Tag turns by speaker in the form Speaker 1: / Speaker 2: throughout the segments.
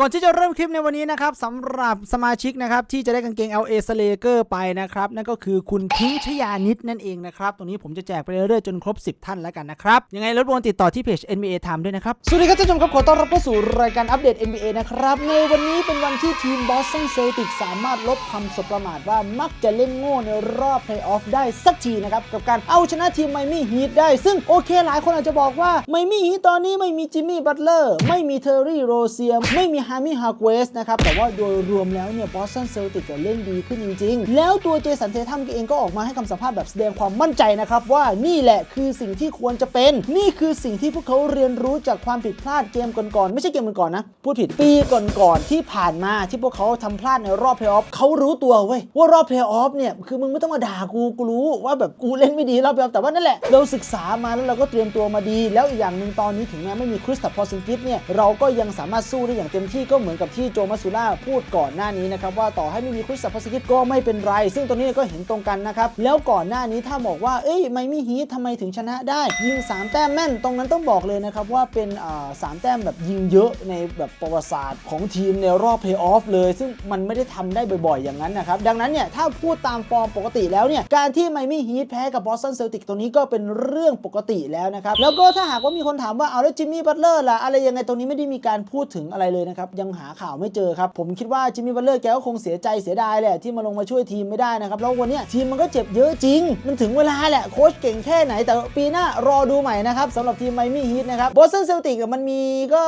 Speaker 1: ก่อนที่จะเริ่มคลิปในวันนี้นะครับสำหรับสมาชิกนะครับที่จะได้กางเกง LA Slayer ไปนะครับนั่นก็คือคุณทิ้งชยานิดนั่นเองนะครับตรงนี้ผมจะแจกไปเรื่อยๆจนครบ 10 ท่านแล้วกันนะครับยังไงรบกวนติดต่อที่เพจ NBA Time ด้วยนะครับสวัสดีครับท่านผู้ชมครับขอต้อนรับเข้าสู่รายการอัปเดต NBA นะครับในวันนี้เป็นวันที่ทีม Boston Celtics สามารถลบคำสบประมาทว่ามักจะเล่นโง่ในรอบเพลย์ออฟได้สักทีนะครับกับการเอาชนะทีมไมมี่ฮีทได้ซึ่งโอเคหลายคนอาจจะบอกว่าไมมี่ฮีทตอนนี้ไม่มีจิมมี่บัตเลอร์ไม่มีเทอร์รี่โรเซียไม่มีฮามิฮาเกวสนะครับแต่ว่าโดยรวมแล้วเนี่ยบอสตันเซลติกเล่นดีขึ้นจริง ๆ แล้วตัวเจสันเททัมเองก็ออกมาให้คำสัมภาษณ์แบบแสดงความมั่นใจนะครับว่านี่แหละคือสิ่งที่ควรจะเป็น นี่คือสิ่งที่พวกเขาเรียนรู้จากความผิดพลาดเกมก่อนๆไม่ใช่เกมก่อนๆนะพูดผิดปีก่อนๆที่ผ่านมาที่พวกเขาทำพลาดในรอบเพลย์ออฟเขารู้ตัวเว้ยว่ารอบเพลย์ออฟเนี่ยคือมึงไม่ต้องมาด่ากูกูรู้ว่าแบบกูเล่นไม่ดีรอบเพลย์ออฟแต่ว่านั่นแหละเราศึกษามาแล้วเราก็เตรียมตัวมาดี แล้วอีกอย่างหนึ่งตอนนี้ถึงแม้ไม่มีคริสตัปพอซินกิฟเนี่ยเราก็ยังสามารถสู้ได้อย่างเต็มที่ก็เหมือนกับที่โจมาซูล่าพูดก่อนหน้านี้นะครับว่าต่อให้ไม่มีคริสตัปพอซินกิฟก็ไม่เป็นไร ซึ่งตรงนี้ก็เห็นตรงกันนะครับแล้วก่อนหน้านี้ถ้าบอกว่าเอ้ยไมมี่ฮีททำไมถึงชนะได้ ยิง 3 แต้มแม่นตรงนั้นต้องบอกเลยนะครับว่าเป็นสามแต้มแบบยิงเยอะในแบบประวัติศาสตร์ของทีมในรอบเพลย์ออฟเลย ซึ่งมันไม่ได้ทำได้บ่อยๆ อย่างนั้นนะครับดังนั้นเนี่ยถ้าพูดตามฟอร์มปกติแล้วเนี่ยการที่ไมมี่ฮีทแพ้กับบอสตันเซลติกตรงนี้ก็เป็นเรื่องปกติแล้วนะครับแล้วก็ถ้าหากว่ามีคนถามว่าเอาแล้วจิมมี่บัตเลอร์ล่ะอะไรยังไงตรงนี้ไม่ได้มีการพูดถึงอะไรเลยนะครับยังหาข่าวไม่เจอครับ ผมคิดว่าจิมมี่บัลเลอร์แกก็คงเสียใจเสียดายแหละที่มาลงมาช่วยทีมไม่ได้นะครับแล้ววันนี้ทีมมันก็เจ็บเยอะจริง มันถึงเวลาแหละโค้ชเก่งแค่ไหน แต่ปีหน้ารอดูใหม่นะครับสำหรับทีมไมมี่ฮีทนะครับบอสตันเซลติกมันมีก็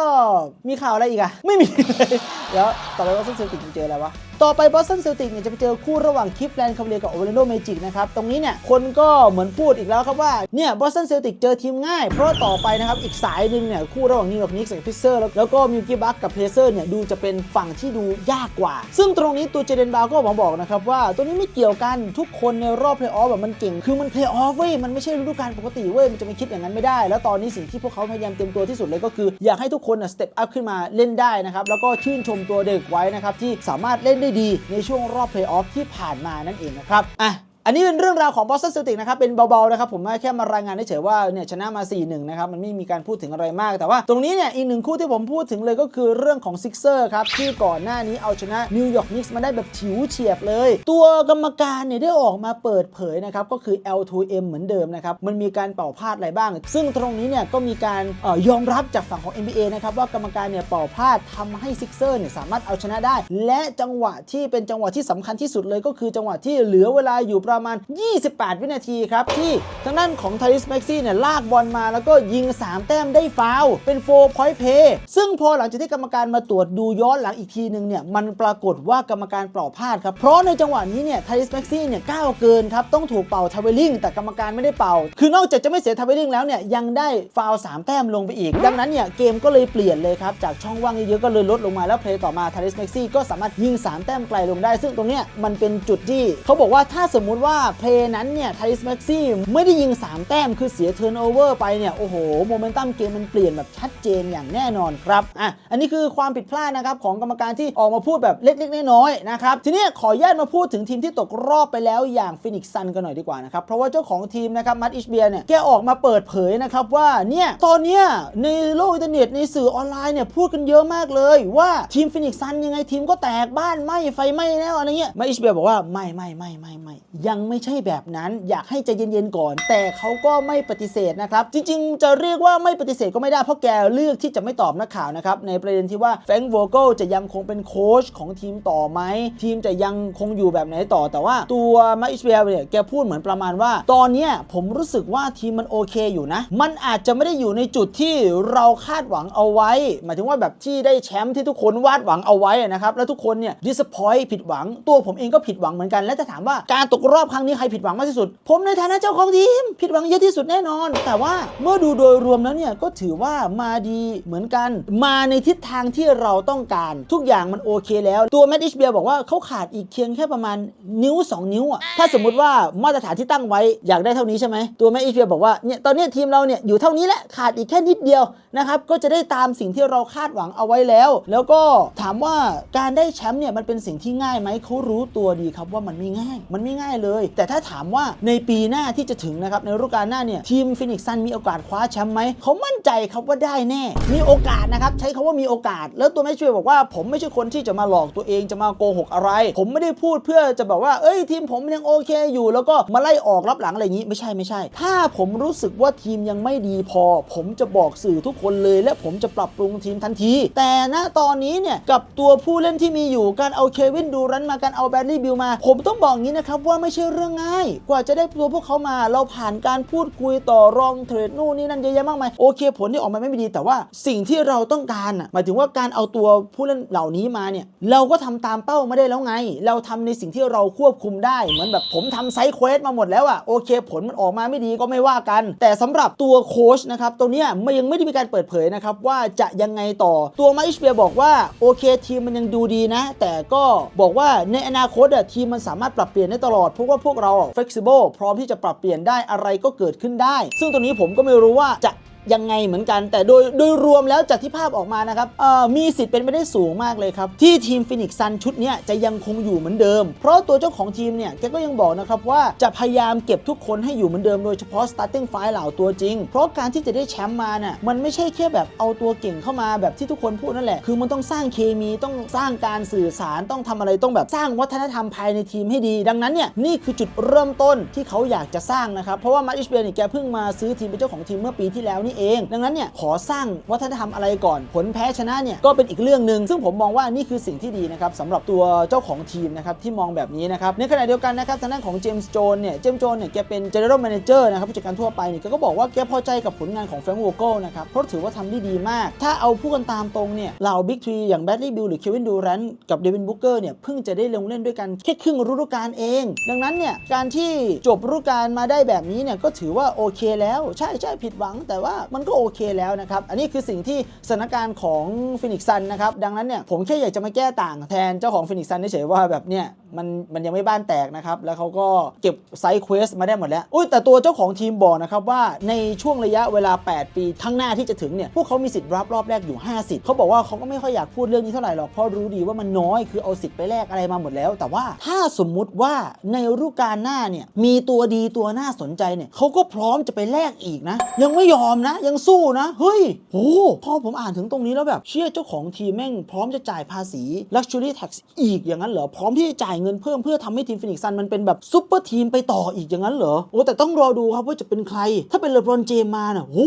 Speaker 1: มีข่าวอะไรอีกอะไม่มีเลยแล้วต่อไปบอสตันเซลติกจะเจออะไรวะ ต่อไปบอสตันเซลติกเนี่ยจะไปเจอคู่ระหว่างคลิฟแลนด์คาเวียกับโอเวอร์โดเมจิกนะครับ ตรงนี้เนี่ยคนก็เหมือนพูดอีกแล้วครับว่า เนี่ยบอสตันเซลติกเจอทีมง่าย เพราะต่อไปนะครับ อีกสายหนึ่งเนี่ยคู่ระหว่างนิวยอร์กนิกส์กับพิเซอร์แล้วก็มิวกี้บัคกับเพเซอร์เนี่ยดูจะเป็นฝั่งที่ดูยากกว่า ซึ่งตรงนี้ตัวเจเดนบาวก็มาบอกนะครับว่าตัวนี้ไม่เกี่ยวกันทุกคนในรอบเพลย์ออฟแบบมันเก่งคือมันเพลย์ออฟเว้ยมันไม่ใช่ฤดูกาลปกติเว้ยมันจะไปคิดอย่างนั้นไม่ได้ แล้วตอนนี้สิ่งที่พวกเขาพยายามเตรียมตัวที่สุดเลยก็คืออยากให้ทุกคนสเต็ปอัพขึ้นมาเล่นได้นะครับแล้วก็ชื่นชมตัวเด็กไว้นะครับที่สามารถเล่นได้ดีในช่วงรอบเพลย์ออฟที่ผ่านมานั่นเองนะครับอะ อันนี้เป็นเรื่องราวของบอสตันเซลติกนะครับ เป็นเบาๆนะครับ ผมแค่มารายงานเฉยๆว่าเนี่ยชนะมา 4-1 นะครับ มันไม่มีการพูดถึงอะไรมาก แต่ว่าตรงนี้เนี่ยอีกหนึ่งคู่ที่ผมพูดถึงเลยก็คือเรื่องของซิกเซอร์ครับ ที่ก่อนหน้านี้เอาชนะนิวยอร์กนิกส์มาได้แบบฉิวเฉียบเลย ตัวกรรมการเนี่ยได้ออกมาเปิดเผยนะครับ ก็คือ L2M เหมือนเดิมนะครับ มันมีการเป่าพลาดอะไรบ้าง ซึ่งตรงนี้เนี่ยก็มีการออยอมรับจากฝั่งของ NBA นะครับว่ากรรมการเนี่ยเป่าพลาดทำให้ซิกเซอร์เนี่ยสามารถเอาชนะได้ และจังหวะที่เป็นจังหวะที่สำคัญที่สุดเลยก็คือจังหวะที่เหลือเวลาอยู่ประมาณ 28 วินาทีครับ ที่ทางด้านของไทริสแม็กซี่เนี่ยลากบอลมาแล้วก็ยิง 3 แต้มได้ฟาวเป็น4 point play ซึ่งพอหลังจากที่กรรมการมาตรวจดูย้อนหลังอีกทีหนึ่งเนี่ยมันปรากฏว่ากรรมการเป่าพลาดครับ เพราะในจังหวะนี้เนี่ยไทริสแม็กซี่เนี่ยก้าวเกินครับต้องถูกเป่าทาวเวลลิงแต่กรรมการไม่ได้เป่า คือนอกจากจะไม่เสียทาวเวลลิงแล้วเนี่ยยังได้ฟาวล์3แต้มลงไปอีก ดังนั้นเนี่ยเกมก็เลยเปลี่ยนเลยครับจากช่องว่างเยอะๆก็เลยลดลงมาแล้วเพลย์ต่อมาไทริสแม็กซี่ก็สามารถยิง 3 แต้มไกลลงได้ ซึ่งตรงเนี้ยมันเป็นจุดที่เขาบอกว่าถ้าสมมุติว่าเพลย์นั้นเนี่ยไทริสแม็กซี่ไม่ได้ยิง 3 แต้มคือเสียเทิร์นโอเวอร์ไปเนี่ย โอ้โห โมเมนตัมเกมมันเปลี่ยนแบบชัดเจนอย่างแน่นอนครับอะอันนี้คือความผิดพลาดนะครับ ของกรรมการที่ออกมาพูดแบบเล็กๆน้อยๆนะครับ ทีนี้ขออนุญาตมาพูดถึงทีมที่ตกรอบไปแล้วอย่างฟินิกซ์ซันกันหน่อยดีกว่านะครับ เพราะว่าเจ้าของทีมนะครับมัดอิชเบียเนี่ยแกออกมาเปิดเผยนะครับว่าเนี่ยตอนเนี้ยในโลกอินเทอร์เน็ตในสื่อออนไลน์เนี่ยพูดกันเยอะมากเลยว่าทีมฟินิกซ์ซันยังไงทีมก็แตกบ้านไหม้ไฟไหม้แล้วอะไรเงี้ยมัดอิชเบียบอกว่าไม่ไม่ไม่ไม่ไม่ยังไม่ใช่แบบนั้นอยากให้ใจเย็นๆก่อน แต่เขาก็ไม่ปฏิเสธนะครับ จริงๆ จะเรียกว่าไม่ปฏิเสธก็ไม่ได้เพราะแกเลือกที่จะไม่ตอบนักข่าวนะครับในประเด็นที่ว่าแฟรงค์โวเกลจะยังคงเป็นโค้ชของทีมต่อไหมทีมจะยังคงอยู่แบบไหนต่อ แต่ว่าตัวมาอิสเบลเนี่ยแกพูดเหมือนประมาณว่า ตอนเนี้ผมรู้สึกว่าทีมมันโอเคอยู่นะ มันอาจจะไม่ได้อยู่ในจุดที่เราคาดหวังเอาไว้ หมายถึงว่าแบบที่ได้แชมป์ที่ทุกคนวาดหวังเอาไว้นะครับแล้วทุกคนเนี่ย disappoint ผิดหวังตัวผมเองก็ผิดหวังเหมือนกัน และจะถามว่าการตกรอบครั้งนี้ใครผิดหวังมากที่สุด ผมในฐานะเจ้าของทีม ผิดหวังเยอะที่สุดแน่นอน แต่ว่าเมื่อดูโดยรวมแล้วเนี่ยก็ถือว่ามาดีเหมือนกัน มาในทิศทางที่เราต้องการ ทุกอย่างมันโอเคแล้ว ตัวแมดดิชเบียบอกว่าเขาขาดอีกเพียงแค่ประมาณนิ้ว 2 นิ้วอะถ้าสมมุติว่ามาตรฐานที่ตั้งไว้อยากได้เท่านี้ใช่ไหมตัวแมดดิชเบียบอกว่าเนี่ยตอนเนี้ยทีมเราเนี่ยอยู่เท่านี้แหละขาดอีกแค่นิดเดียวนะครับก็จะได้ตามสิ่งที่เราคาดหวังเอาไว้แล้ว แล้วก็ถามว่าการได้แชมป์เนี่ยมันเป็นสิ่งที่ง่ายไหมเขารู้ตัวดีครับว่ามันไม่ง่าย มันไม่ง่ายเล
Speaker 2: เลย แต่ถ้าถามว่าในปีหน้าที่จะถึงนะครับในฤดูกาลหน้าเนี่ยทีมฟินิกซ์ซันมีโอกาสคว้าแชมป์ไหมเขามั่นใจครับว่าได้แน่ มีโอกาสนะครับใช้คาว่ามีโอกาส แล้วตัวแม่ช่วยบอกว่าผมไม่ใช่คนที่จะมาหลอกตัวเองจะมาโกหกอะไร ผมไม่ได้พูดเพื่อจะแบบว่าเอ้ยทีมผมยังโอเคอยู่ แล้วก็มาไล่ออกรับหลังอะไรอย่างนี้ไม่ใช่ไม่ใช่ ถ้าผมรู้สึกว่าทีมยังไม่ดีพอ ผมจะบอกสื่อทุกคนเลย และผมจะปรับปรุงทีมทันที แต่ณตอนนี้เนี่ยกับตัวผู้เล่นที่มีอยู่การเอาเควินดูรันมาการเอาแบรดลีย์บิลมา ผมต้องบอกงี้นะครับว่าไม่ใช่เรื่องง่าย กว่าจะได้ตัวพวกเขามา เราผ่านการพูดคุยต่อรองเทรดนู่นนี่นั่นเยอะแยะมากมายโอเค ผลที่ออกมาไม่ดี แต่ว่าสิ่งที่เราต้องการอะหมายถึงว่าการเอาตัวผู้เล่นเหล่านี้มาเนี่ยเราก็ทำตามเป้าไม่ได้แล้วไง เราทำในสิ่งที่เราควบคุมได้เหมือนแบบผมทำไซส์เควสมาหมดแล้วอะโอเค ผลมันออกมาไม่ดีก็ไม่ว่ากัน แต่สำหรับตัวโค้ชนะครับตัวเนี้ยมันยังไม่ได้มีการเปิดเผยนะครับว่าจะยังไงต่อตัวมาอิชเบียบอกว่าโอเคทีมมันยังดูดีนะ แต่ก็บอกว่าในอนาคตอะทีมมันสามารถปรับเปลี่ยนได้ตลอดเพราะว่าพวกเรา flexible พร้อมที่จะปรับเปลี่ยนได้อะไรก็เกิดขึ้นได้ ซึ่งตรงนี้ผมก็ไม่รู้ว่าจะ ยังไงเหมือนกัน แต่โดยโดยรวมแล้วจากที่ภาพออกมานะครับมีสิทธิ์เป็นไปได้สูงมากเลยครับ ที่ทีมฟินิกซันชุดนี้จะยังคงอยู่เหมือนเดิม เพราะตัวเจ้าของทีมเนี่ยแกก็ยังบอกนะครับว่าจะพยายามเก็บทุกคนให้อยู่เหมือนเดิมโดยเฉพาะ starting five เหล่าตัวจริง เพราะการที่จะได้แชมป์มาน่ะมันไม่ใช่แค่แบบเอาตัวเก่งเข้ามาแบบที่ทุกคนพูดนั่นแหละ คือมันต้องสร้างเคมีต้องสร้างการสื่อสารต้องทำอะไรต้องแบบสร้างวัฒนธรรมภายในทีมให้ดี ดังนั้นเนี่ยนี่คือจุดเริ่มต้นที่เขาอยากจะสร้างนะครับเพราะว่ามาริชเบียร์เนี่ยแกเพิ่งมาซื้อทีมเป็นเจ้าของทีมเมื่อปีที่แล้วนี่เอง ดังนั้นเนี่ยขอสร้างวัฒนธรรมอะไรก่อน ผลแพ้ชนะเนี่ยก็เป็นอีกเรื่องหนึ่งซึ่งผมมองว่านี่คือสิ่งที่ดีนะครับสำหรับตัวเจ้าของทีมนะครับที่มองแบบนี้นะครับในขณะเดียวกันนะครับทางด้านของเจมส์โจนเนี่ยเจมส์โจนเนี่ยแกเป็น general manager นะครับผู้จัดการทั่วไปเนี่ยแกก็บอกว่าแกพอใจกับผลงานของแฟรงค์โวโก้นะครับเพราะถือว่าทำได้ดีมาก ถ้าเอาพูดกันตามตรงเนี่ยเหล่าบิ๊กทรีอย่างแบดลี่บิลหรือเควินดูแรนกับเดวินบุ๊กเกอร์เนี่ยเพิ่งจะได้ลงเล่นด้วยกันแค่ครึ่งฤดูกาลเอง ดังนั้นเนี่ยการที่จบฤดูกาลมาได้แบบนี้เนี่ยก็ถือว่าโอเคแล้ว ใช่ใช่ผิดหวัง แต่ว่ามันก็โอเคแล้วนะครับ อันนี้คือสิ่งที่สถานการณ์ของฟินิกซันนะครับ ดังนั้นเนี่ยผมแค่อยากจะมาแก้ต่างแทนเจ้าของฟินิกซันเฉยๆว่าแบบเนี่ย มันมันยังไม่บ้านแตกนะครับ แล้วเขาก็เก็บไซด์เควสมาได้หมดแล้ว อุ้ยแต่ตัวเจ้าของทีมบอกนะครับว่าในช่วงระยะเวลา 8 ปีข้งหน้าที่จะถึงเนี่ย พวกเขามีสิทธิ์รับรอบแรกอยู่50เขาบอกว่าเขาก็ไม่ค่อยอยากพูดเรื่องนี้เท่าไหร่หรอก เพราะรู้ดีว่ามันน้อยคือเอาสิทธิ์ไปแลกอะไรมาหมดแล้ว แต่ว่าถ้าสมมุติว่าในฤดูกาลหน้าเนี่ยมีตัวดีตัวน่าสนใจเนี่ยเขาก็พร้อมจะไปแลกอีกนะ ยังไม่ยอมนะ ยังสู้นะเฮ้ยโหพอผมอ่านถึงตรงนี้แล้วแบบเชื่อเจ้าของทีมแม่งพร้อมจะจ่ายภาษี Luxury Tax อีกอย่างนั้นเหรอพร้อมที่จะจ่ายเงินเพิ่มเพื่อทำให้ทีมฟินิกซันมันเป็นแบบซุปเปอร์ทีมไปต่ออีกอย่างนั้นเหรอ โอ้แต่ต้องรอดูครับว่าจะเป็นใคร ถ้าเป็นเลบรอนเจมมาน่ะโห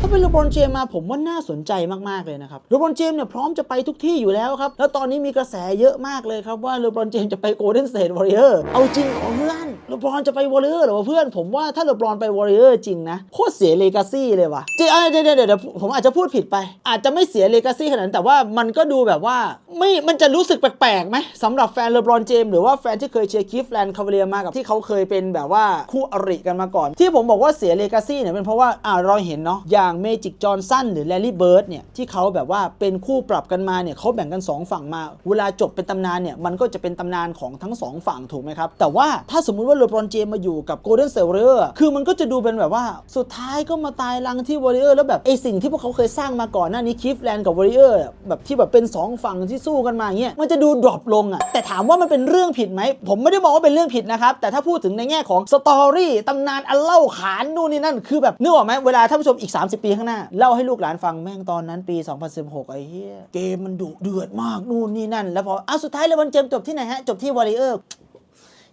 Speaker 2: ถ้าเป็นเลบรอนเจมมาผมว่าน่าสนใจมากๆเลยนะครับเลบรอนเจมเนี่ยพร้อมจะไปทุกที่อยู่แล้วครับ แล้วตอนนี้มีกระแสเยอะมากเลยครับว่าเลบรอนเจมจะไปโกลเด้นสเตทวอริเออร์เอาจริงเหรอเพื่อนเลบรอนจะไปวอริเออร์เหรอเพื่อนผมว่าถ้าเลบรอนไปวอริเออร์จริงนะโคตรเสียเลกาซี่เลยว่ะจริงอะเดี๋ยวเดี๋ยวเดี๋ยวผมอาจจะพูดผิดไป อาจจะไม่เสียเลกาซี่ขนาดนั้นแต่ว่ามันก็ดูแบบว่าไม่มันจะรู้สึกแปลกๆไหมสำหรับแฟนเลบรอนเจมหรือว่าแฟนที่เคยเชียร์คีฟแลนด์คาเวเลียมากับที่เขาเคยเป็นแบบว่าคู่อริกันมาก่อน ที่ผมบอกว่าเสียเลกาซี่เนี่ยเป็นเพราะว่าอ่าเราเห็นเนาะอย่างเมจิกจอห์นสันหรือแลลี่เบิร์ดเนี่ยที่เขาแบบว่าเป็นคู่ปรับกันมาเนี่ยเขาแบ่งกัน 2 ฝั่งมา เวลาจบเป็นตำนานเนี่ยมันก็จะเป็นตำนานของทั้ง 2 ฝั่งถูกไหมครับ แต่ว่าถ้าสมมุติว่าเลบรอนเจมมาอยู่กับโกลเด้นเซลเ r อร์คือมันก็จะดูเป็นแบบว่าสุดท้ายก็มาตายรังที่วอริเออร์แล้วแบบไอสิ่งที่พวกเขาเคยสร้างมาก่อนหน้านี้คีฟแลนด์กับวอริเออร์แบบที่แบบเป็น 2 ฝั่งที่สู้กันมาเงี้ยมันจะดูดรอปลงอะแต่ถามว่ามันเป็นเรื่องื่องผิดไหม ผมไม่ได้มองว่าเป็นเรื่องผิดนะครับ แต่ถ้าพูดถึงในแง่ของสตอรี่ตำนานอันเล่าขานนู่นนี่นั่น คือแบบนึกออกไหมเวลาท่านผู้ชมอีก 30 ปีข้างหน้า เล่าให้ลูกหลานฟังแม่งตอนนั้นปี 2016 ไอ้เหี้ย เกมมันดุเดือดมากนู่นนี่นั่น แล้วพออ้าวสุดท้ายเลยวันเจมส์จบที่ไหนฮะ จบที่วอริเออร์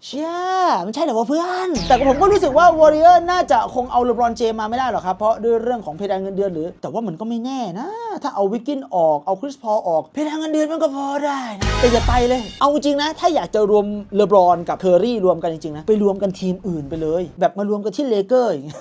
Speaker 2: เชี่ยมันใช่เหรอวะเพื่อน แต่ผมก็รู้สึกว่าวอริเออร์น่าจะคงเอาเลบรอนเจมาไม่ได้หรอกครับ เพราะด้วยเรื่องของเพดานเงินเดือนหรือ แต่ว่ามันก็ไม่แน่นะ ถ้าเอาวิกกินออกเอาคริสพอออก เพดานเงินเดือนมันก็พอได้นะแต่อย่าไปเลย เอาจริงนะ ถ้าอยากจะรวมเลบรอนกับเคอรี่รวมกันจริงๆนะไปรวมกันทีมอื่นไปเลย แบบมารวมกันที่เลเกอร์อย่างเงี้ย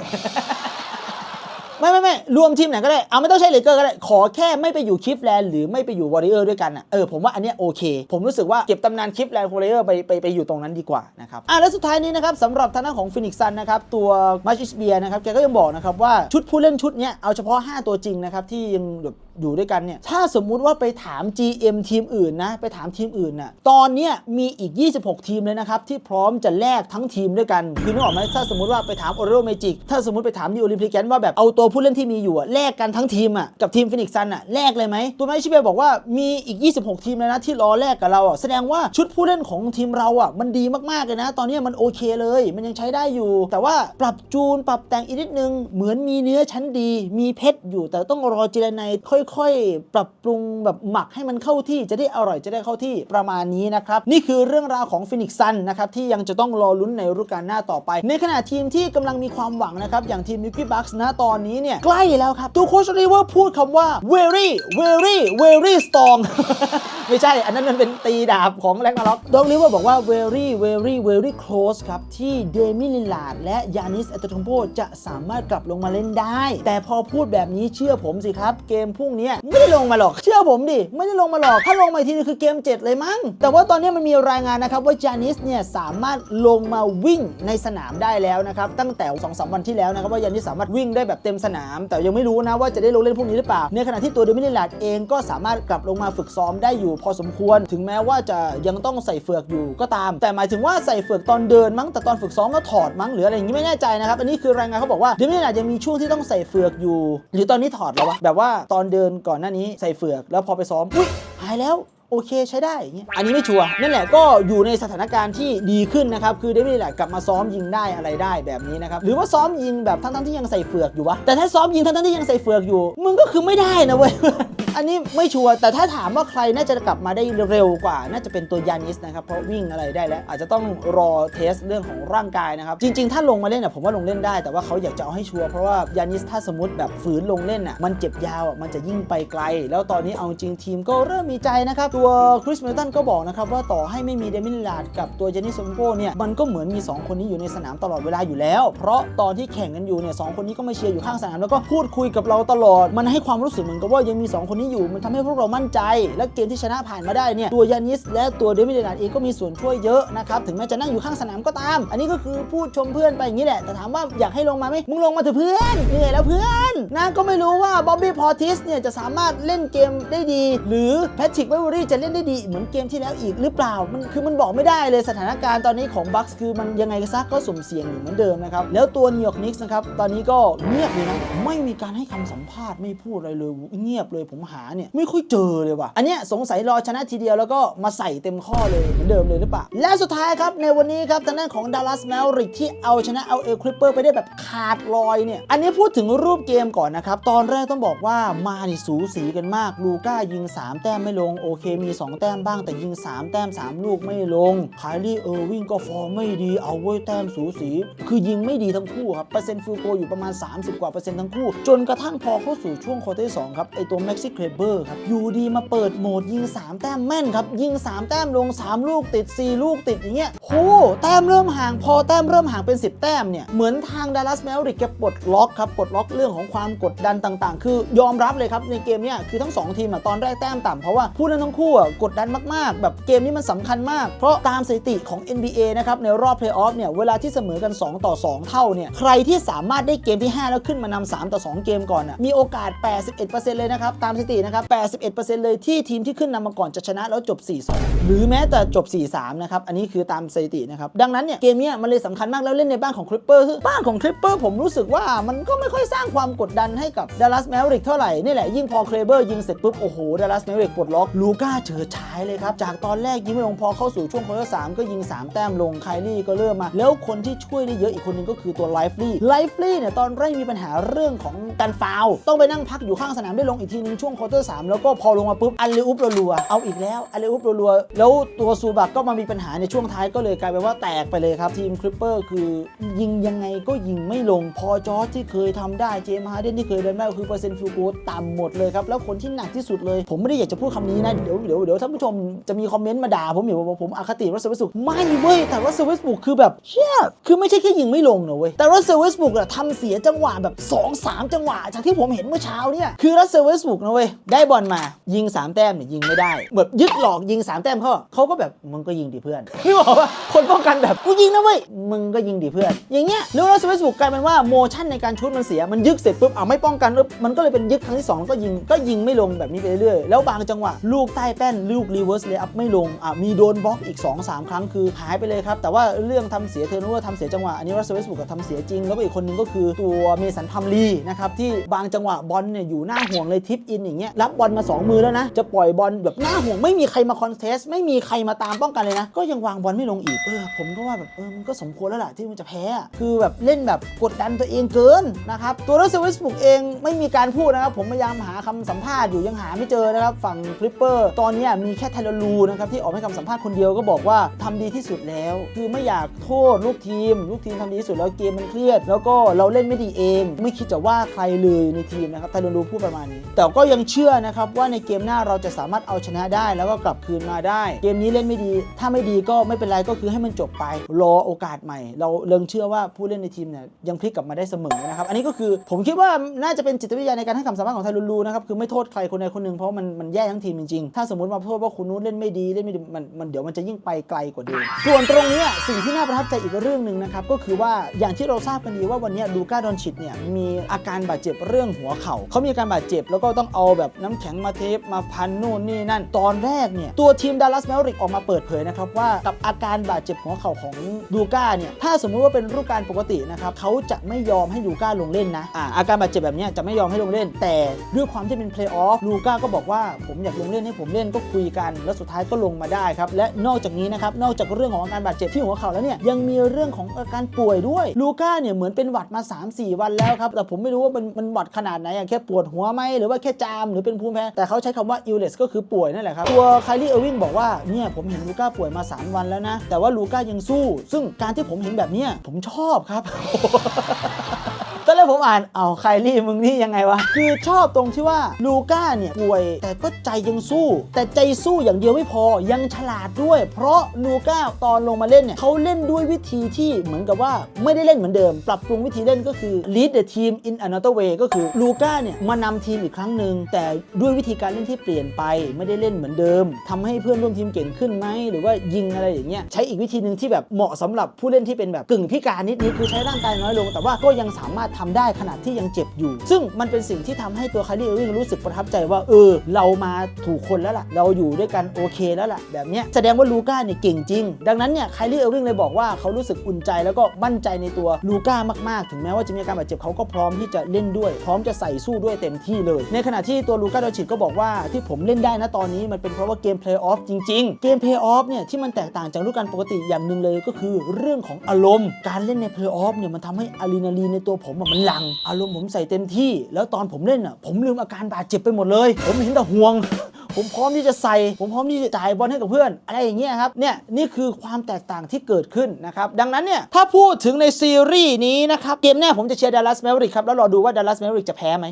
Speaker 2: ไม่ไม่ไม่รวมทีมไหนก็ได้เอาไม่ต้องใช้เลเกอร์ก็ได้ ขอแค่ไม่ไปอยู่คลิฟแลนด์หรือไม่ไปอยู่วอริเออร์ด้วยกันอะเออผมว่าอันเนี้ยโอเค ผมรู้สึกว่าเก็บตำนานคลิฟแลนด์วอริเออร์ไปไปไปอยู่ตรงนั้นดีกว่านะครับอะแล้วสุดท้ายนี้นะครับสำหรับทางด้านของฟินิกซันนะครับตัวมาชิสเบียนะครับแกก็ยังบอกนะครับว่าชุดผู้เล่นชุดเนี้ยเอาเฉพาะ 5 ตัวจริงนะครับที่ยังแบบอยู่ด้วยกันเนี่ยถ้าสมมุติว่าไปถาม GM ทีมอื่นนะไปถามทีมอื่นน่ะตอนเนี้ยมีอีก 26 ทีมเลยนะครับ ที่พร้อมจะแลกทั้งทีมด้วยกัน คือนึกออกไหมถ้าสมมติว่าไปถามโอเรโอเมจิกถ้าสมมติไปถามดีโอลิมพิกแกนว่าแบบเอาตัวผู้เล่นที่มีอยู่อะแลกกันทั้งทีมอะกับทีมฟินิกซันอะแลกเลยไหมตัวแมชชิเบบอกว่ามีอีก 26 ทีมเลยนะที่รอแลกกับเราอะแสดงว่าชุดผู้เล่นของทีมเราอะมันดีมากๆเลยนะ ตอนนี้มันโอเคเลย มันยังใช้ได้อยู่ แต่ว่าปรับจูนปรับแต่งอีกนิดนึงเหมือนมีเนื้อชั้นดี มีเพชรอยู่แต่ต้องรอเจรไนายค่อยๆ ปรับปรุงแบบหมักให้มันเข้าที่จะได้อร่อยจะได้เข้าที่ประมาณนี้นะครับ นี่คือเรื่องราวของฟินิกซันนะครับที่ยังจะต้องรอลุ้นในฤดูกาลหน้าต่อไป ในขณะทีมที่กำลังมีความหวังนะครับอย่างทีมมิกกี้บัคส์นะตอนนี้เนี่ย ใกล้แล้วครับตัวโคชริเวอร์พูดคำว่า very very very strong ไม่ใช่ อันนั้นมันเป็นตีดาบของแร็กนาร็อกดอกลิเวอร์บอกว่า very very very close ครับที่เดมิลิลาร์ดและยานิสอัตโตมโปจะสามารถกลับลงมาเล่นได้ แต่พอพูดแบบนี้เชื่อผมสิครับ เกมพรุ่งนี้ไม่ได้ลงมาหรอก เชื่อผมดิไม่ได้ลงมาหรอก ถ้าลงมาทีนึงคือเกม 7 เลยมั้ง แต่ว่าตอนนี้มันมีรายงานนะครับว่าจานิสเนี่ยสามารถลงมาวิ่งในสนามได้แล้วนะครับตั้งแต่2อสวันที่แล้วนะครับว่ายานิสสามารถวิ่งได้แบบเต็มสนาม แต่ยังไม่รู้นะว่าจะได้ลงเล่นพรุ่งนี้หรือเปล่า ในขณะที่ตัวเดมิลิลาดเองก็สามารถกลับลงมาฝึกซ้อมได้อยู่ พอสมควรถึงแม้ว่าจะยังต้องใส่เฟือกอยู่ก็ตาม แต่หมายถึงว่าใส่เฟือกตอนเดินมั้งแต่ตอนฝึกซ้อมก็ถอดมั้งหรืออะไรอย่างนี้ไม่แน่ใจนะครับอันนี้คือรายงานเขาบอกว่าเดมิลิลาดยังมีช่วงที่ต้องใส่เฟือกอยู่ หรือตอนนี้ถอดแล้ววะแบบว่าตอนเดินก่อนหน้านี้ใส่เฟือก แล้วพอไปซ้อมอุ้ยหายแล้วโอเคใช้ได้อย่างเงี้ยอันนี้ไม่ชัวร์นั่นแหละก็อยู่ในสถานการณ์ที่ดีขึ้นนะครับ คือเดวิดแหละกลับมาซ้อมยิงได้อะไรได้แบบนี้นะครับ หรือว่าซ้อมยิงแบบทั้งๆที่ยังใส่เฟือกอยู่วะ แต่ถ้าซ้อมยิงทั้งๆที่ยังใส่เฟือกอยู่ มึงก็คือไม่ได้นะเว้ย อันนี้ไม่ชัวร์แต่ถ้าถามว่าใครน่าจะกลับมาได้เร็วกว่า น่าจะเป็นตัวยานิสนะครับ เพราะวิ่งอะไรได้แล้ว อาจจะต้องรอเทสเรื่องของร่างกายนะครับ จริง ๆ ถ้าลงมาเล่นอะผมว่าลงเล่นได้ แต่ว่าเขาอยากจะเอาให้ชัวร์เพราะว่ายานิสถ้าสมมติแบบฝืนลงเล่นอะมันเจ็บยาวอะมันจะยิ่งไปไกล แล้วตอนนี้เอาจริงทีมก็เริ่มมีใจนะครับตัวคริสเมลตันก็บอกนะครับว่าต่อให้ไม่มีเดมิลลาร์ดกับตัวยานิสโซมโกเนี่ยมันก็เหมือนมี 2 คนนี้อยู่ในสนามตลอดเวลาอยู่แล้ว เพราะตอนที่แข่งกันอยู่เนี่ยสองคนนี้ก็มาเชียร์อยู่ข้างสนามแล้วก็พูดคุยกับเราตลอดมันให้ความรู้สึกเหมือนกับว่ายังมี 2 คนนี้อยู่มันทำให้พวกเรามั่นใจ และเกมที่ชนะผ่านมาได้เนี่ยตัวยานิสและตัวเดมิลลาร์เองก็มีส่วนช่วยเยอะนะครับถึงแม้จะนั่งอยู่ข้างสนามก็ตาม อันนี้ก็คือพูดชมเพื่อนไปอย่างนี้แหละแต่ถามว่าอยากให้ลงมาไหมมึงลงมาเถอะเพื่อนเหนื่อยแล้วเพื่อนนะก็ไม่รู้ว่าบ๊อบบี้พอติสเนี่ยจะสามารถเล่นเกมได้ดี หรือแพทริกเวเวอรี่จะเล่นได้ดีเหมือนเกมที่แล้วอีกหรือเปล่ามันคือมันบอกไม่ได้เลยสถานการณ์ตอนนี้ของบัคส์คือมันยังไงซะก็สุ่มเสี่ยงอยู่เหมือนเดิมนะครับแล้วตัวนิวยอร์กนิกส์นะครับตอนนี้ก็เงียบเลยนะไม่มีการให้คำสัมภาษณ์ไม่พูดอะไรเลยเงียบเลยผมหาเนี่ยไม่ค่อยเจอเลยว่ะ อันเนี้ยสงสัยรอชนะทีเดียวแล้วก็มาใส่เต็มข้อเลยเหมือนเดิมเลยหรือเปล่า และสุดท้ายครับในวันนี้ครับทางด้านของดัลลัสแมวริกที่เอาชนะเอาเอคลิปเปอร์ไปได้แบบขาดลอยเนี่ย อันนี้พูดถึงรูปเกมก่อนนะครับ ตอนแรกต้องบอกว่ามานี่สูสีกันมาก ลูก้ายิง 3 แต้มไม่ลง โอเคมี 2 แต้มบ้างแต่ยิง 3 แต้ม 3 ลูกไม่ลงคายลี่เออร์วิงก็ฟอร์มไม่ดีเอาไว้แต้มสูสี คือยิงไม่ดีทั้งคู่ครับเปอร์เซ็นต์ฟิลโกอยู่ประมาณ 30 กว่าเปอร์เซ็นต์ทั้งคู่ จนกระทั่งพอเข้าสู่ช่วงควอเตอร์สองครับไอตัวแม็กซิเคเบอร์ครับอยู่ดีมาเปิดโหมดยิง 3 แต้มแม่นครับ ยิง 3 แต้มลง 3 ลูกติด 4 ลูกติดอย่างเงี้ยโหแต้มเริ่มห่างพอแต้มเริ่มห่างเป็น 10 แต้มเนี่ย เหมือนทางดัลลัสแมวริกแกปลดล็อกครับปลดล็อกเรื่องของความกดดันต่างๆ คือยอมรับเลยครับในเกมเนี้ยคือทั้ง 2 ทีมอะตอนแรกแต้มต่ำเพราะว่าผู้เล่นทั้งคู่อะกดดันมากๆ แบบเกมนี้มันสำคัญมาก เพราะตามสถิติของ NBA นะครับในรอบเพลย์ออฟเนี่ยเวลาที่เสมอกัน 2 ต่อ 2 เท่าเนี่ยใครที่สามารถได้เกมที่ 5 แล้วขึ้นมานำ3ต่อ 2 เกมก่อนอะมีโอกาส 81%เลยนะครับตามสถิตินะครับ 81%เลยที่ทีมที่ขึ้นนำมาก่อนจะชนะแล้วจบ 4-2 หรือแม้แต่จบ 4-3 นะครับ อันนี้คือตามสถิตินะครับ ดังนั้นเนี่ยเกมเนี้ยมันเลยสำคัญมากแล้วเล่นในบ้านของคลิปเปอร์คือบ้านของคลิปเปอร์ผมรู้สึกว่ามันก็ไม่ค่อยสร้างความกดดันให้กับดัลลัสแมวริกเท่าไหร่ นี่แหละยิ่งพอเคลเบอร์ยิงเสร็จปุ๊บโอ้โหดัลลัสแมวริกปลดล็อกลูก้าเฉิดฉายเลยครับจากตอนแรกยิงไม่ลงพอเข้าสู่ช่วงควอเตอร์สามก็ยิง 3 แต้มลงไคลี่ก็เริ่มมา แล้วคนที่ช่วยได้เยอะอีกคนนึงก็คือตัวไลฟ์ลี่ไลฟ์ลี่เนี่ยตอนแรกมีปัญหาเรื่องของการฟาวต้องไปนั่งพักอยู่ข้างสนามได้ลงอีกทีนึงช่วงควอเตอร์สามแล้วก็พอลงมาปุ๊บอันเลอุปรัวเอาอีกแล้วอันเลอุปรัวแล้วตัวซูบักก็มามีปัญหาในช่วงท้ายก็เลยกลายเป็นว่าแตกไปเลยครับ ทีมคริปเปอร์คือยิงยังไงก็ยิงไม่ลง พอจอร์จที่เคยทำได้เจมส์ฮาร์เดนที่เคยเดินได้คือเปอร์เซ็นต์ฟิลโกลต่ำหมดเลยครับ แล้วคนที่หนักที่สุดเลย ผมไม่ได้อยากจะพูดคำนี้นะ เดี๋ยวเดี๋ยวเดี๋ยวท่านผู้ชมจะมีคอมเมนต์มาด่าผมอยู่ว่าผมอคติรัสเซอร์เวสบุกไม่เว้ยแต่รัสเซอร์เวสบุกคือแบบเชี่ยคือไม่ใช่แค่ยิงไม่ลงนะเว้ยแต่รัสเซอร์เวสบุกอะทำเสียจังหวะแบบ 2-3 จังหวะจากที่ผมเห็นเมื่อเช้าเนี่ยคือรัสเซอร์เวสบุกนะเว้ยได้บอลมายิง 3 แต้มเนี่ยยิงไม่ได้แบบยึดหลอกยิง 3 แต้มเขาเขาก็แบบมึงก็ยิงดิเพื่อนพี่บอกว่าคนป้องกันแบบกูยิงนะเว้ยมึงก็ยิงดิเพื่อน อย่างเงี้ยแล้วเราเฟซบุ๊กกลายเป็นว่าโมชั่นในการชุดมันเสียมันยึกเสร็จปุ๊บเอาไม่ป้องกันมันก็เลยเป็นยึกครั้งที่สองก็ยิงก็ยิงไม่ลงแบบนี้ไปเรื่อยๆแล้วบางจังหวะลูกใต้แป้นลูกรีเวิร์สเลยอัพไม่ลงอะมีโดนบล็อกอีก 2-3 ครั้งคือหายไปเลยครับแต่ว่าเรื่องทำเสียเทอร์โนเวอร์ทำเสียจังหวะอันนี้รัสเซลสบุกกับทำเสียจริง แล้วก็อีกคนนึงก็คือตัวเมสันพัมลีนะครับที่บางจังหวะบอลเนี่ยอยู่หน้าห่วงเลยทิปอินอย่างเงี้ยรับบอลมา 2 มือแล้วนะ จะปล่อยบอลแบบหน้าห่วงไม่มีใครมาคอนเทสไม่มีใครมาตามป้องกันเลยนะ ก็ยังวางบอลไม่ลงอีกเออผมก็ว่าแบบเออมันก็สมควรแล้วแหละที่มันจะแพ้ คือแบบเล่นแบบกดดันตัวเองเกินนะครับตัวรัสเซลสบุกเองไม่มีการพูดนะครับผมพยายามหาคำสัมภาษณ์อยู่ยังหาไม่เจอนะครับฝั่งคลิปเปอร์ตอนนี้มีแค่ไทเลอร์ลูนะครับที่ออกให้คำสัมภาษณ์คนเดียวก็บอกว่าทำดีที่สุดแล้ว คือไม่อยากโทษลูกทีม ลูกทีมทำดีที่สุดแล้วเกมมันเครียด แล้วก็เราเล่นไม่ดีเอง ไม่คิดจะว่าใครเลยในทีมนะครับไทเลอร์ลูพูดประมาณนี้ แต่ก็ยังเชื่อนะครับว่าในเกมหน้าเราจะสามารถเอาชนะได้ แล้วก็กลับคืนมาได้ เกมนี้เล่นไม่ดี ถ้าไม่ดีก็ไม่เป็นไรก็คือให้มันจบไป รอโอกาสใหม่ เราเลิงเชื่อว่าผู้เล่นในทีมเนี่ยยังพลิกกลับมาได้เสมอนะครับอันนี้ก็คือผมคิดว่าน่าจะเป็นจิตวิทยาในการให้คำสัมภาษณ์ของไทยลูนะครับคือไม่โทษใครคนใดคนหนึ่งเพราะมันมันแย่ทั้งทีมจริงๆถ้าสมมติมาโทษว่าคุณนู้นเล่นไม่ดีเล่นไม่ดีมันมันเดี๋ยวมันจะยิ่งไปไกลกว่าเดิมส่วนตรงนี้สิ่งที่น่าประทับใจอีกเรื่องหนึ่งนะครับก็คือว่าอย่างที่เราทราบกันดีว่าวันนี้ลูก้าดอนชิตเนี่ยมีอาการบาดเจ็บเรื่องหัวเข่าเขามีอาการบาดเจ็บแล้วก็ต้องเอาแบบน้ำแข็งมาเทปมาพันนู่นนี่นั่น ตอนแรกเนี่ยตัวทีมดัลลัสแมวริกออกมาเปิดเผยนะครับว่ากับอาการบาดเจ็บหัวเข่าของลูก้าเนี่ยถ้าสมมุติว่าเป็นรูปการปกตินะครับเขาจะไม่ยอมให้ลูก้าลงเล่นนะอ่าอาการบาดเจ็บแบบนี้จะไม่ยอมให้ลงเล่น แต่ด้วยความที่เป็นเพลย์ออฟลูก้าก็บอกว่าผมอยากลงเล่นให้ผมเล่นก็คุยกัน แล้วสุดท้ายก็ลงมาได้ครับและนอกจากนี้นะครับนอกจากเรื่องของอาการบาดเจ็บที่หัวเข่าแล้วเนี่ยยังมีเรื่องของอาการป่วยด้วยลูก้าเนี่ยเหมือนเป็นหวัดมา 3-4 วันแล้วครับแต่ผมไม่รู้ว่ามันมันหวัดขนาดไหนแค่ปวดหัวไหมหรือว่าแค่จามหรือเป็นภูมิแพ้ แต่เขาใช้คำว่า illness ก็คือป่วยนั่นแหละครับ ตัวไคลี่เออร์วิงบอกว่า เนี่ยผมเห็นลูก้าป่วยมา 3 วันแล้วนะ แต่ว่าลูก้ายังสู้ ซึ่งการที่ผมเห็นแบบเนี้ยผมชอบครับ อนแรกผมอ่านเอาไคลี่มึงนี่ยังไงวะ คือชอบตรงที่ว่าลูก้าเนี่ยป่วย แต่ก็ใจยังสู้ แต่ใจสู้อย่างเดียวไม่พอยังฉลาดด้วย เพราะลูก้าตอนลงมาเล่นเนี่ยเขาเล่นด้วยวิธีที่เหมือนกับว่าไม่ได้เล่นเหมือนเดิม ปรับปรุงวิธีเล่นก็คือ lead the team in another way ก็คือลูก้าเนี่ยมานำทีมอีกครั้งหนึ่งแต่ด้วยวิธีการเล่นที่เปลี่ยนไปไม่ได้เล่นเหมือนเดิมทำให้เพื่อนร่วมทีมเก่งขึ้นไหมหรือว่ายิงอะไรอย่างเงี้ยใช้อีกวิธีหนึ่งที่แบบเหมาะสำหรับผู้เล่นที่เป็นแบบกึ่งพิการนิดๆคือใช้ร่างกายน้อยลง แต่ว่าก็ยังสามารถทำได้ขณะที่ยังเจ็บอยู่ ซึ่งมันเป็นสิ่งที่ทำให้ตัวคาร์ลี่เออร์วิงรู้สึกประทับใจว่าเออ เรามาถูกคนแล้วล่ะ เราอยู่ด้วยกันโอเคแล้วล่ะ แบบเนี้ยแสดงว่าลูก้าเนี่ยเก่งจริง ดังนั้นเนี่ยคาร์ลี่เออร์วิงเลยบอกว่าเขารู้สึกอุ่นใจแล้วก็มั่นใจในตัวลูก้ามากๆ ถึงแม้ว่าจะมีอาการบาดเจ็บเขาก็พร้อมที่จะเล่นด้วย พร้อมจะใส่สู้ด้วยเต็มที่เลย ในขณะที่ตัวลูก้าดอชิตก็บอกว่าที่ผมเล่นได้นะตอนนี้มันเป็นเพราะว่าเกมเพลย์ออฟจริงๆ เกมเพลย์ออฟเนี่ยที่มันแตกต่างจากฤดูกาลปกติอย่างหนึ่งเลยก็คือ เรื่องของอารมณ์ การเล่นในเพลย์ออฟเนี่ยมันทำให้อะดรีนาลีนในตัวผมมันหลัง อารมณ์ผมใส่เต็มที่ แล้วตอนผมเล่นอะผมลืมอาการบาดเจ็บไปหมดเลย ผมเห็นแต่ห่วง ผมพร้อมที่จะใส่ ผมพร้อมที่จะจ่ายบอลให้กับเพื่อน อะไรอย่างเงี้ยครับเนี่ยนี่คือความแตกต่างที่เกิดขึ้นนะครับดังนั้นเนี่ยถ้าพูดถึงในซีรีส์นี้นะครับเกมแน่ผมจะเชียร์ดัลลัสแมวริกครับแล้วรอดูว่าดัลลัสแมวริกจะแพ้ไหม